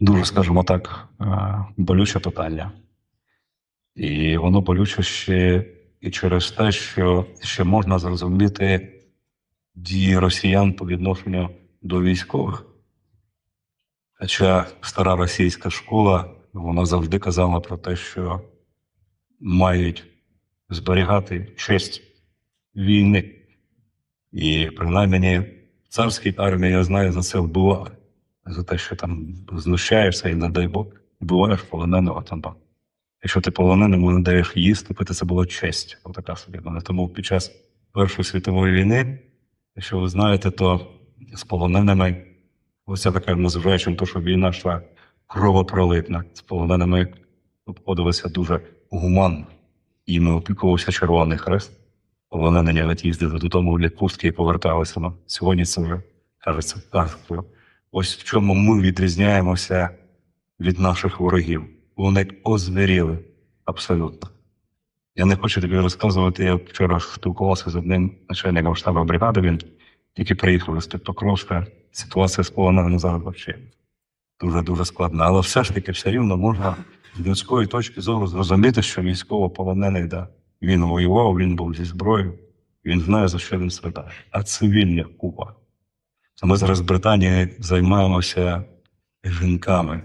дуже, скажімо так, е, болюче питання. І воно болюче ще і через те, що ще можна зрозуміти дії росіян по відношенню до військових. Хоча стара російська школа вона завжди казала про те, що мають зберігати честь війни. І принаймні царській армії, я знаю, за це вбивали. За те, що там знущаєшся і, не дай Бог, вбиваєш полоненого там. Якщо ти полоненому не даєш їсти, пити, це була честь. Отака собі. Тому під час Першої світової війни, якщо ви знаєте, то з полоненими, ось це таке незважаючи на те, що війна йшла кровопролитна, з полоненими обходилося дуже гуманно. Іми опікувався Червоний Хрест. Полонені навіть їздили додому в відпустки і поверталися. Сьогодні це вже кажеться. Ось в чому ми відрізняємося від наших ворогів. Вони озвіріли абсолютно. Я не хочу тобі розказувати. Я вчора спілкувався з одним начальником штабу бригади. Він тільки приїхав з Покровська. Ситуація з полоненими зараз взагалі дуже дуже складна. Але все ж таки, все рівно можна з людської точки зору зрозуміти, що військовополонений, да, він воював, він був зі зброєю, він знає, за що він страдає. А цивільна купа. Ми зараз в Британії займаємося жінками.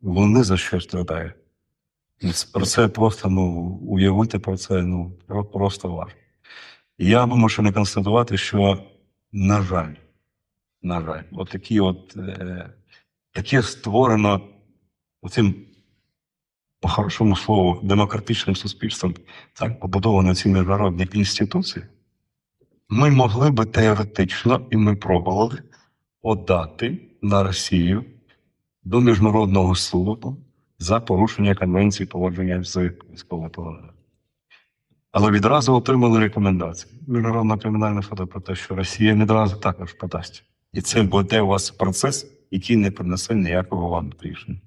Вони за що страдають? Про це просто ну, уявити про це ну, просто важко. Я вимушений констатувати, що, на жаль, на жаль, от такі от, е, таке створено цим, по хорошому слову, демократичним суспільством, так побудовані ці міжнародні інституції, ми могли би теоретично, і ми пробували подати на Росію до міжнародного суду за порушення конвенції поводження з військовополоненими. Але відразу отримали рекомендації Міжнародного кримінального суду про те, що Росія відразу також подасть. І це буде у вас процес, який не принесе ніякого вам рішення.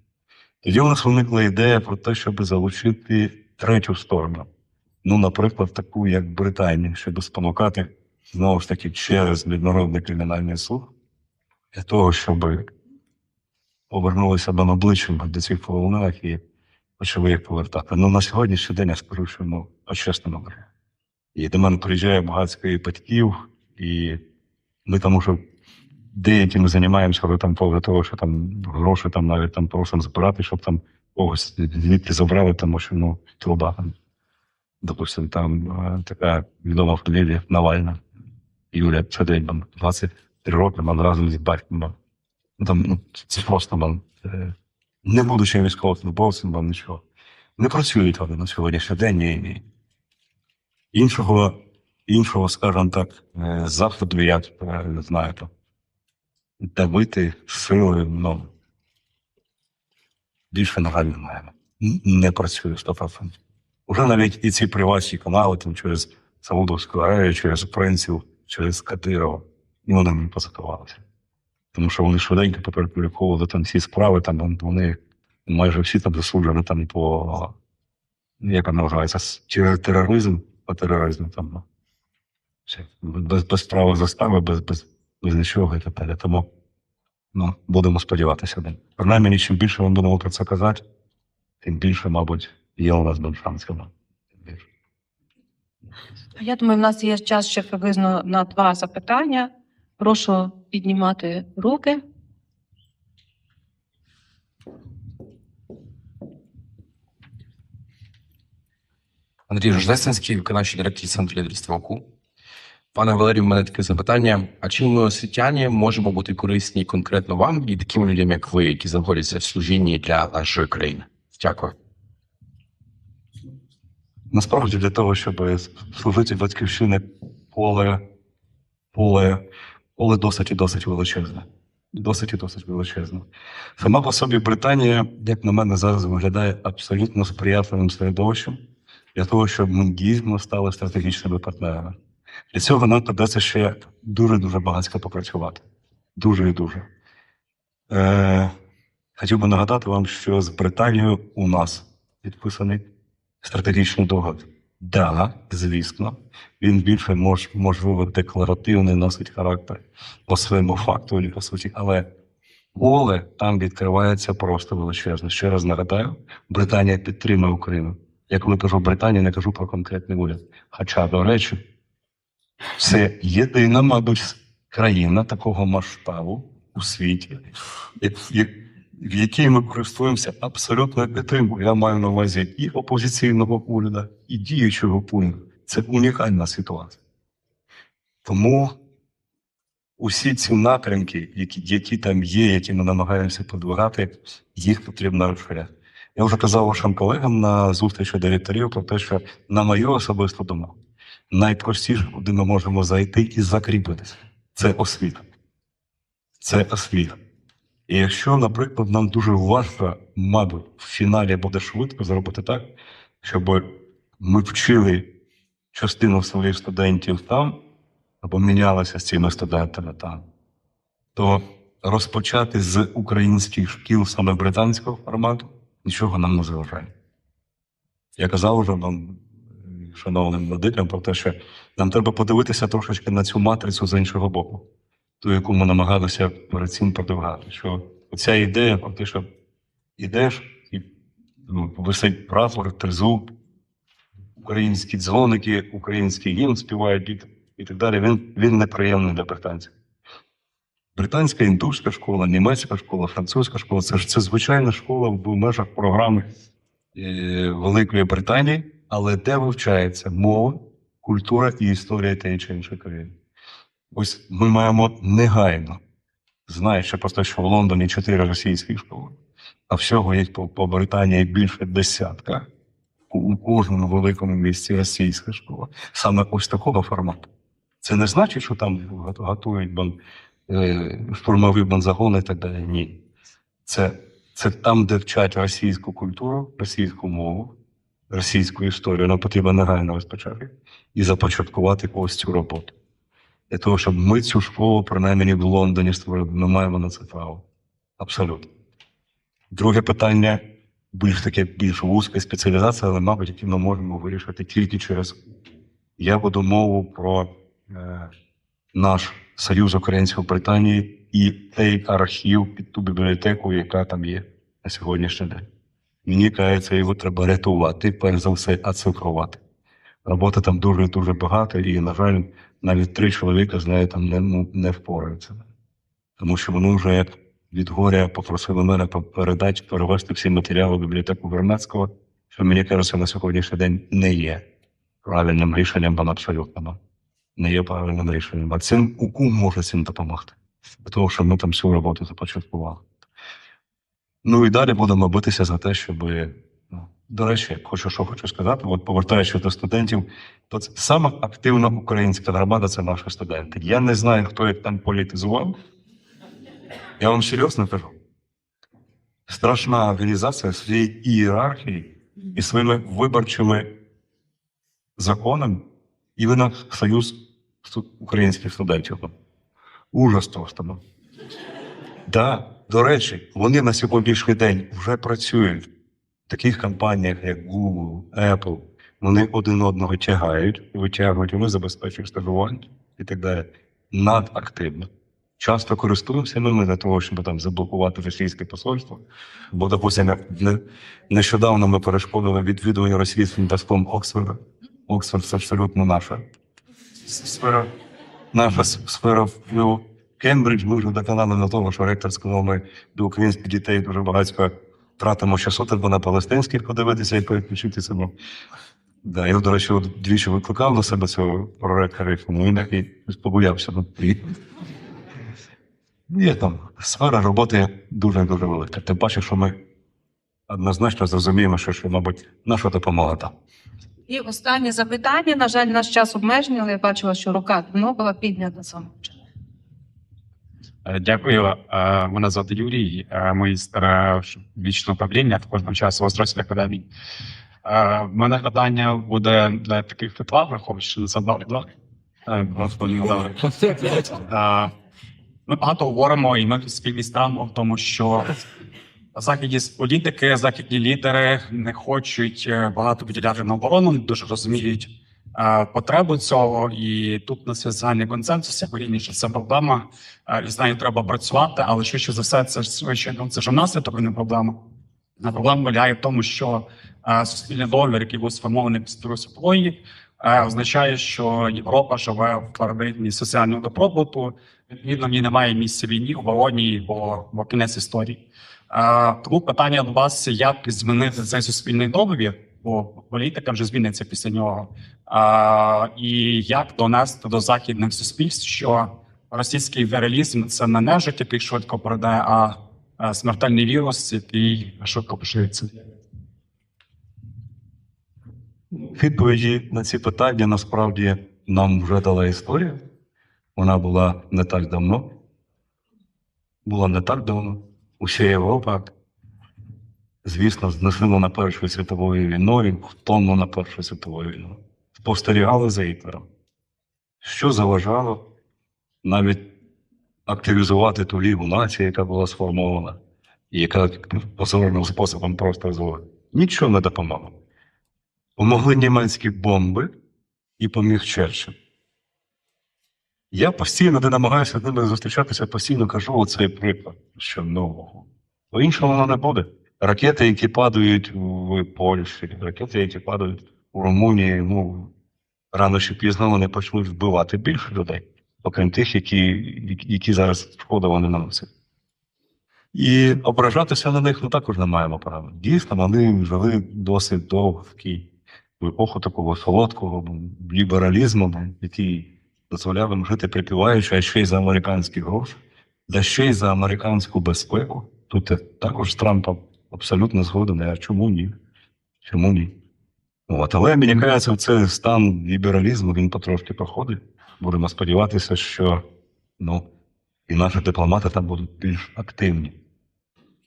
Тоді у нас виникла ідея про те, щоб залучити третю сторону. Ну, наприклад, таку, як Британія, щоб спонукати знову ж таки через міжнародний кримінальний суд для того, щоб повернулися до обличчям до цих полонених і почали їх повертати. Ну на сьогоднішній день я скажу, що ну по-чесному. І до мене приїжджає багатько і батьків, і ми там уже деякими займаємося, але там поводу того, що там гроші там навіть там просимо збирати, щоб там когось звідти забрали, тому що ну труба там. Допустим, там е, така відома фамілія Навальна, Юлія Цедельман, 23 роки, man разом з батьком. там, ну, це просто е, не будучи військовослужбовцем, man, нічого. Не працюють вони на сьогоднішній день. І іншого, іншого, скажімо так, заходу, я не знаю, то давити силою, ну, більше на жаль немає. Не працює 100%. Уже навіть і ці приватні канали там через Саудовську Аравію, через Францію, через Кадирова, і вони не позакривалися. Тому що вони швиденько попереполіковували там всі справи, там вони майже всі там засуджені там по як вона називається, через тероризм, по тероризму там. ну. Без, без права застави, без, без, без нічого і так далі. Тому ну, будемо сподіватися. Принаймні, чим більше ми будемо про це казати, тим більше, мабуть, є у нас шансів. Я думаю, в нас є час ще приблизно на два запитання. Прошу піднімати руки. Андрій Рождественський, виконавчий директор центру лідерства ОКУ. Пане Валерію, в мене таке запитання. А чим ми освітяні можемо бути корисні конкретно вам і таким людям, як ви, які знаходяться в служінні для нашої країни? Дякую. Насправді для того, щоб служити батьківщини, поле, поле, поле досить і досить величезне. Досить і досить величезне. Сама по собі Британія, як на мене, зараз виглядає абсолютно сприятливим середовищем для того, щоб ми дійсно стали стратегічними партнерами. Для цього нам придеться ще дуже-дуже багатько попрацювати. Дуже і дуже. Е, хотів би нагадати вам, що з Британією у нас підписаний стратегічний договір. Да, звісно, він більше мож, можливо декларативний носить характер по своєму факту, по суті, але поле там відкривається просто величезне. Ще раз нагадаю, Британія підтримує Україну. Я коли кажу Британія, не кажу про конкретний уряд. Хоча, до речі, це єдина, мабуть, країна такого масштабу у світі, як- як- в якій ми користуємося абсолютною підтримкою. Я маю на увазі і опозиційного уряду, і діючого уряду. Це унікальна ситуація. Тому усі ці напрямки, які, які там є, які ми намагаємося подвигати, їх потрібно розширяти. Я вже казав вашим колегам на зустрічі директорів про те, що на мою особисту думку, найпростіше, куди ми можемо зайти і закріпитися, це освіта. Це освіта. І якщо, наприклад, нам дуже важко, мабуть, в фіналі буде швидко зробити так, щоб ми вчили частину своїх студентів там, або мінялися з цими студентами там, то розпочати з українських шкіл саме британського формату нічого нам не заважає. Я казав вже вам, е, шановним медикам, про те, що нам треба подивитися трошечки на цю матрицю з іншого боку, ту, яку ми намагалися перед цим продовгати. Що оця ідея про те, що ідеш і ну, висить прапор, тризуб, українські дзвоники, український гімн співають діти і так далі. Він, він неприємний для британців. Британська індусська школа, німецька школа, французька школа це ж це звичайна школа в межах програми е, Великої Британії, але де вивчається мова, культура і історія тієї чи іншої країни. Ось ми маємо негайно, знаючи про те, що в Лондоні чотири російські школи, а всього їх по, по Британії більше десятка. У, кожному великому місті російська школа. Саме ось такого формату. Це не значить, що там готують бан, е, штурмові банзагони і так далі. Ні. Це, це там, де вчать російську культуру, російську мову, російську історію. Нам потрібно негайно розпочати і започаткувати ось цю роботу. Для того, щоб ми цю школу, принаймні в Лондоні створили, ми маємо на це право. Абсолютно. Друге питання більш таке більш вузька спеціалізація, але, мабуть, які ми можемо вирішити тільки через. Я буду мову про е, наш Союз Українців Британії і той архів під ту бібліотеку, яка там є на сьогоднішній день. Мені кажеться, його треба рятувати, перш за все, оцифрувати. Роботи там дуже дуже багато, і, на жаль, навіть три чоловіка з нею там не, ну, не впораються. Тому що вони вже від горя попросили мене передати, перевести всі матеріали в бібліотеку Вернацького, що мені кажеться, на сьогоднішній день не є правильним рішенням, бо абсолютно не є правильним рішенням. А цим УКУ може цим допомогти. Того, щоб ми там всю роботу започаткували. Ну і далі будемо битися за те, щоб. До речі, хочу, що хочу сказати, от повертаючись до студентів, то це сама активна українська громада це наші студенти. Я не знаю, хто їх там політизував. Я вам серйозно кажу. Страшна організація своєї ієрархії і своїми виборчими законами, і ви союз українських студентів. Ужас просто. Да, до речі, вони на сьогоднішній день вже працюють таких компаніях, як Google, Apple. Вони один одного тягають, витягують, вони забезпечують стажування і так далі. Надактивно. Часто користуємося ми для того, щоб там заблокувати російське посольство. Бо, допустимо, нещодавно ми перешкодили відвідування російським дастом Оксфорда. Оксфорд це абсолютно наша сфера, наша сфера впливу. Кембридж ми вже доконали на тому, що ректор сказав, ми до українських дітей дуже багато тратимо часу, треба на палестинських подивитися і переключити себе. Да, я, до речі, двічі викликав до себе цього проректора, він такий побоявся. Ну, Є там сфера роботи дуже-дуже велика. Тим паче, що ми однозначно зрозуміємо, що, що мабуть, наша допомога там. І останнє запитання. На жаль, наш час обмежений, але я бачила, що рука давно була піднята саме. Е, Дякую. Е, Мене звати Юрій, е, магістр е, вічного управління, також навчаюся в Острозькій академії. В мене питання буде для таких титла, враховуючи, що це добре. Ми багато говоримо, і ми спільні стран в тому, що західні політики, західні лідери не хочуть багато виділяти на оборону, не дуже розуміють потребу цього, і тут на загальний консенсус, вірні, що це проблема, і з нею треба працювати, але швидше за все, це швидше ну, це ж наслідок, не проблема. А проблема полягає в тому, що суспільний договір, який був сформований після е, означає, що Європа живе в парадигмі соціального добробуту. Відповідно, в ній немає місця війні, обороні, бо, бо кінець історії. Тому питання до вас: як змінити цей суспільний договір, бо політика вже зміниться після нього. Е, і як донести до західних суспільств, що російський імперіалізм це не нежить, який швидко пройде, а смертельний вірус, який швидко поширюється. Відповіді на ці питання насправді нам вже дала історія. Вона була не так давно. Була не так давно. Уся Європа, звісно, знесилена Першою світовою війною, втомлена Першою світовою війною. Спостерігали за Гітлером. Що заважало навіть активізувати ту лігу нації, яка була сформована, і яка позорним способом просто звела. Нічого не допомогло. Помогли німецькі бомби і поміг Черчилль. Я постійно, де намагаюся з ними зустрічатися, постійно кажу оцей приклад, що ну, по-іншому воно не буде. Ракети, які падають в Польщі, ракети, які падають у Румунії, ну, рано чи пізно вони почнуть вбивати більше людей, окрім тих, які, які зараз шкода вони наносять. І ображатися на них ми також не маємо права. Дійсно, вони жили досить Києві в епоху такого солодкого лібералізму, який дозволяв їм жити припіваючи, а ще й за американські гроші, да ще й за американську безпеку. Тут також з Трампом абсолютно згоден. А чому ні? Чому ні? От, але мені кажеться, цей стан лібералізму він потрошки проходить. Будемо сподіватися, що ну, і наші дипломати там будуть більш активні,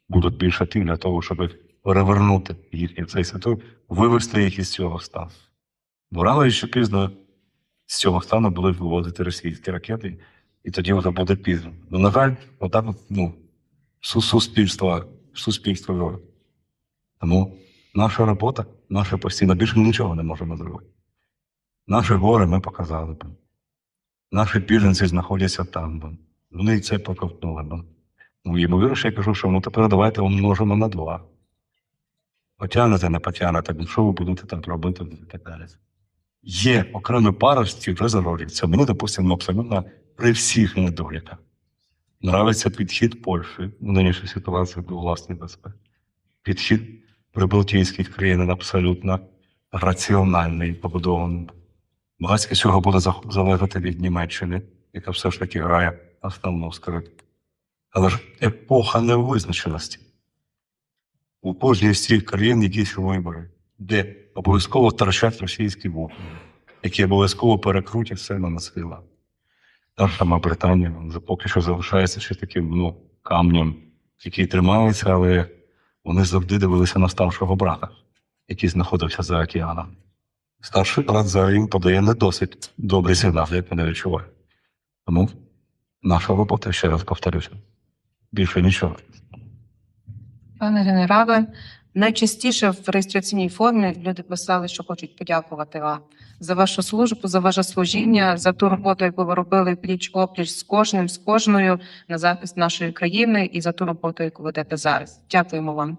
будуть більш активні для того, щоб перевернути їхній цей світу, вивести їх із цього стану. Бо рано чи пізно з цього стану будуть виводити російські ракети, і тоді вже буде пізно. Ну, на жаль, отак, ну, суспільство, суспільство живе. Тому наша робота, наша постійна, більше ми нічого не можемо зробити. Наше горе ми показали б. Наші біженці знаходяться там. б. Вони це проковтнули. б. Ну, ймовірно, я кажу, що ну тепер давайте умножимо на два. Потягнете, не потягнете, ну, що ви будете там робити і так далі. Є окремі парості, вже зароджуються. Мені, допустимо, абсолютно при всіх недоліках. Нравиться підхід Польщі в нинішній ситуації до власної безпеки. Підхід прибалтійських країн абсолютно раціональний, побудований. Багатько цього буде залежати від Німеччини, яка все ж таки грає основну скрипку. Але ж епоха невизначеності. У кожній з цих країн якісь вибори, де обов'язково втрачать російські вогни, які обов'язково перекрутять все на сила. Та сама Британія за- поки що залишається ще таким ну, камнем, який тримається, але вони завжди дивилися на старшого брата, який знаходився за океаном. Старший брат зараз їм подає не досить добрий сигнал, як вони відчувають. Тому наша робота, ще раз повторюся, більше нічого. Пане генерале, найчастіше в реєстраційній формі люди писали, що хочуть подякувати вам за вашу службу, за ваше служіння, за ту роботу, яку ви робили пліч опліч з кожним, з кожною на захист нашої країни і за ту роботу, яку ведете зараз. Дякуємо вам.